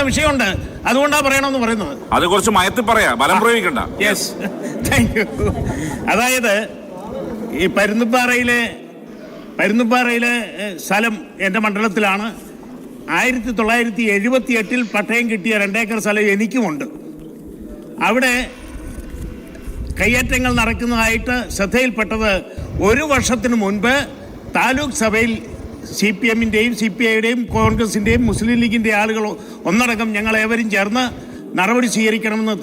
വിഷയമുണ്ട്. അതുകൊണ്ടാ പറയണമെന്ന് പറയുന്നത്. അത് കുറച്ച് മയത്തിൽ പറയാ. ബലം പ്രയോഗിക്കണ്ട. യെസ് താങ്ക് യു അതായത് ഈ പരുന്തുപ്പാറയിലെ പരുന്തുപ്പാറയിലെ സ്ഥലം എന്റെ മണ്ഡലത്തിലാണ്. ആയിരത്തി തൊള്ളായിരത്തി എഴുപത്തി എട്ടിൽ പട്ടയം കിട്ടിയ രണ്ടേക്കർ സ്ഥലം എനിക്കുമുണ്ട്. അവിടെ കയ്യേറ്റങ്ങൾ നടക്കുന്നതായിട്ട് ശ്രദ്ധയിൽപ്പെട്ടത് ഒരു വർഷത്തിന് മുൻപ് താലൂക്ക് സഭയിൽ സി പി എമ്മിന്റെയും സി പി ഐയുടെയും കോൺഗ്രസിന്റെയും മുസ്ലിം ലീഗിന്റെ ആളുകൾ ഒന്നടങ്കം ഞങ്ങൾ ഏവരും ചേർന്ന് നടപടി സ്വീകരിക്കണമെന്ന്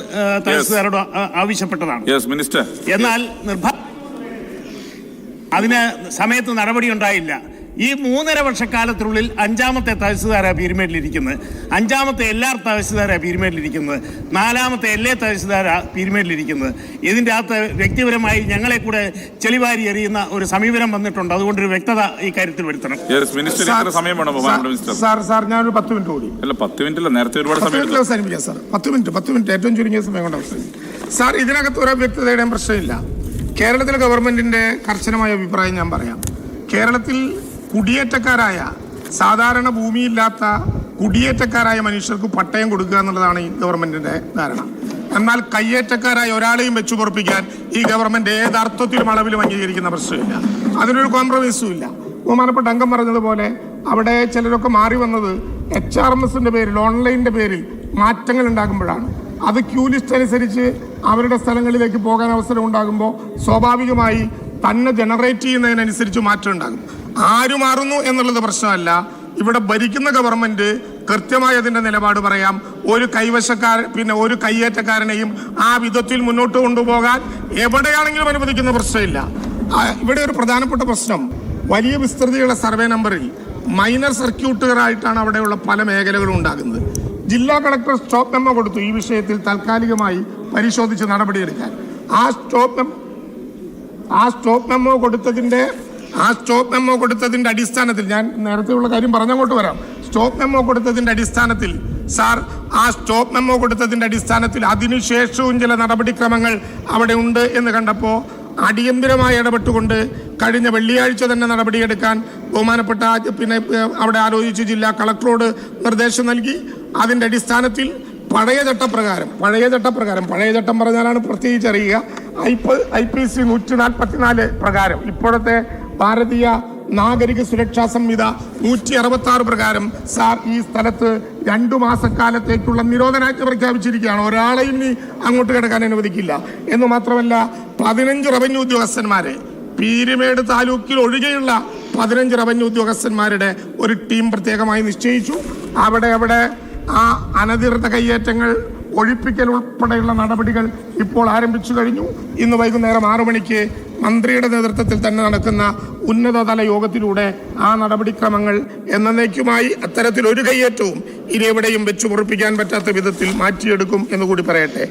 തഹസീൽദാരോട് ആവശ്യപ്പെട്ടതാണ്. മിനിസ്റ്റർ എന്നാൽ നിർഭ അതിന് സമയത്ത് നടപടി ഉണ്ടായില്ല ഈ മൂന്നര വർഷക്കാലത്തിനുള്ളിൽ അഞ്ചാമത്തെ തഹസിൽദാരാണ് പീരുമേട്ടിലിരിക്കുന്നത് അഞ്ചാമത്തെ എല്ലാ തഹസിൽദാരാണ് പീരുമേട്ടിലിരിക്കുന്നത് നാലാമത്തെ എല്ലാ തഹസിൽദാരാണ് പീരുമേട്ടിലിരിക്കുന്നത് ഇതിന്റെ അകത്ത് വ്യക്തിപരമായി ഞങ്ങളെ കൂടെ ചെളിവാരി എറിയുന്ന ഒരു സമീപനം വന്നിട്ടുണ്ട്. അതുകൊണ്ട് ഒരു വ്യക്തത ഈ കാര്യത്തിൽ വരുത്തണം. യെസ് മിനിസ്റ്റർ സമയം വേണം ബഹുമാനപ്പെട്ട മിനിസ്റ്റർ സാർ സാർ ഞാനൊരു പത്ത് മിനിറ്റ് കൂടി. അല്ല പത്ത് മിനിറ്റ് നേരത്തെ ഒരുപാട് സമയം. അവസാനിപ്പിക്കാം സാർ. പത്ത് മിനിറ്റ് പത്ത് മിനിറ്റ്. ഏറ്റവും ചുരുങ്ങിയ സമയം കൊണ്ട് അവസാനിപ്പിക്കും. സാർ ഇതിനകത്ത് ഒരു വ്യക്തതയുടെയും പ്രശ്നമില്ല. കേരളത്തിലെ ഗവൺമെന്റിന്റെ കർശനമായ അഭിപ്രായം ഞാൻ പറയാം. കേരളത്തിൽ കുടിയേറ്റക്കാരായ സാധാരണ ഭൂമിയില്ലാത്ത കുടിയേറ്റക്കാരായ മനുഷ്യർക്ക് പട്ടയം കൊടുക്കുക എന്നുള്ളതാണ് ഈ ഗവൺമെന്റിന്റെ ധാരണ. എന്നാൽ കയ്യേറ്റക്കാരായ ഒരാളെയും വെച്ചു പുറപ്പിക്കാൻ ഈ ഗവൺമെന്റ് ഏതർത്ഥത്തിലും അളവിലും അംഗീകരിക്കുന്ന പ്രശ്നമില്ല. അതിനൊരു കോംപ്രമൈസും ഇല്ല. ബഹുമാനപ്പെട്ട അംഗം പറഞ്ഞതുപോലെ അവിടെ ചിലരൊക്കെ മാറി വന്നത് എച്ച് ആർ എം എസിന്റെ പേരിൽ ഓൺലൈനിന്റെ പേരിൽ മാറ്റങ്ങൾ ഉണ്ടാകുമ്പോഴാണ്. അത് ക്യൂ ലിസ്റ്റ് അനുസരിച്ച് അവരുടെ സ്ഥലങ്ങളിലേക്ക് പോകാൻ അവസരം ഉണ്ടാകുമ്പോൾ സ്വാഭാവികമായി തന്നെ ജനറേറ്റ് ചെയ്യുന്നതിനനുസരിച്ച് മാറ്റം ഉണ്ടാകും. ആര് മാറുന്നു എന്നുള്ളത് പ്രശ്നമല്ല. ഇവിടെ ഭരിക്കുന്ന ഗവൺമെന്റ് കൃത്യമായി അതിന്റെ നിലപാട് പറയാം. ഒരു കൈവശക്കാർ പിന്നെ ഒരു കയ്യേറ്റക്കാരനെയും ആ വിധത്തിൽ മുന്നോട്ട് കൊണ്ടുപോകാൻ എവിടെയാണെങ്കിലും അനുവദിക്കുന്ന പ്രശ്നമില്ല. ഇവിടെ ഒരു പ്രധാനപ്പെട്ട പ്രശ്നം. വലിയ വിസ്തൃതിയുള്ള സർവേ നമ്പറിൽ മൈനർ സർക്യൂട്ടുകളായിട്ടാണ് അവിടെയുള്ള പല മേഖലകളും ഉണ്ടാകുന്നത്. ജില്ലാ കളക്ടർ സ്റ്റോപ്പ് മെമ്മോ കൊടുത്തു ഈ വിഷയത്തിൽ താൽക്കാലികമായി പരിശോധിച്ച് നടപടിയെടുക്കാൻ. ആ സ്റ്റോപ്പ് ആ സ്റ്റോപ്പ് മെമ്മോ കൊടുത്തതിന്റെ ആ സ്റ്റോപ്പ് മെമ്മോ കൊടുത്തതിന്റെ അടിസ്ഥാനത്തിൽ ഞാൻ നേരത്തെ ഉള്ള കാര്യം പറഞ്ഞങ്ങോട്ട് വരാം. സ്റ്റോപ്പ് മെമ്മോ കൊടുത്തതിന്റെ അടിസ്ഥാനത്തിൽ സാർ ആ സ്റ്റോപ്പ് മെമ്മോ കൊടുത്തതിന്റെ അടിസ്ഥാനത്തിൽ അതിനുശേഷവും ചില നടപടിക്രമങ്ങൾ അവിടെ ഉണ്ട് എന്ന് കണ്ടപ്പോൾ അടിയന്തിരമായി ഇടപെട്ടുകൊണ്ട് കഴിഞ്ഞ വെള്ളിയാഴ്ച തന്നെ നടപടിയെടുക്കാൻ ബഹുമാനപ്പെട്ട പിന്നെ അവിടെ ആലോചിച്ച് ജില്ലാ കളക്ടറോട് നിർദ്ദേശം നൽകി. അതിന്റെ അടിസ്ഥാനത്തിൽ പഴയ ചട്ടപ്രകാരം പഴയ ചട്ടപ്രകാരം പഴയ ചട്ടം പറഞ്ഞാലാണ് പ്രത്യേകിച്ച് അറിയുക. I P I P C നൂറ്റി നാൽപ്പത്തിനാല് പ്രകാരം ഇപ്പോഴത്തെ ഭാരതീയ നാഗരിക സുരക്ഷാ സംഹിത നൂറ്റി അറുപത്തി ആറ് പ്രകാരം സാർ ഈ സ്ഥലത്ത് രണ്ടു മാസക്കാലത്തേക്കുള്ള നിരോധനാജ്ഞ പ്രഖ്യാപിച്ചിരിക്കുകയാണ്. ഒരാളെയും ഇനി അങ്ങോട്ട് കിടക്കാൻ അനുവദിക്കില്ല. എന്ന് മാത്രമല്ല പതിനഞ്ച് റവന്യൂ ഉദ്യോഗസ്ഥന്മാരെ പീരുമേട് താലൂക്കിൽ ഒഴികെയുള്ള പതിനഞ്ച് റവന്യൂ ഉദ്യോഗസ്ഥന്മാരുടെ ഒരു ടീം പ്രത്യേകമായി നിശ്ചയിച്ചു. അവിടെ അവിടെ ആ അനധികൃത കയ്യേറ്റങ്ങൾ ഒഴിപ്പിക്കൽ ഉൾപ്പെടെയുള്ള നടപടികൾ ഇപ്പോൾ ആരംഭിച്ചു കഴിഞ്ഞു. ഇന്ന് വൈകുന്നേരം ആറു മണിക്ക് മന്ത്രിയുടെ നേതൃത്വത്തിൽ തന്നെ നടക്കുന്ന ഉന്നതതല യോഗത്തിലൂടെ ആ നടപടിക്രമങ്ങൾ എന്നേക്കുമായി അത്തരത്തിൽ ഒരു കയ്യേറ്റവും ഇനി എവിടെയും വെച്ചു പൊറപ്പിക്കാൻ പറ്റാത്ത വിധത്തിൽ മാറ്റിയെടുക്കും എന്നുകൂടി പറയട്ടെ.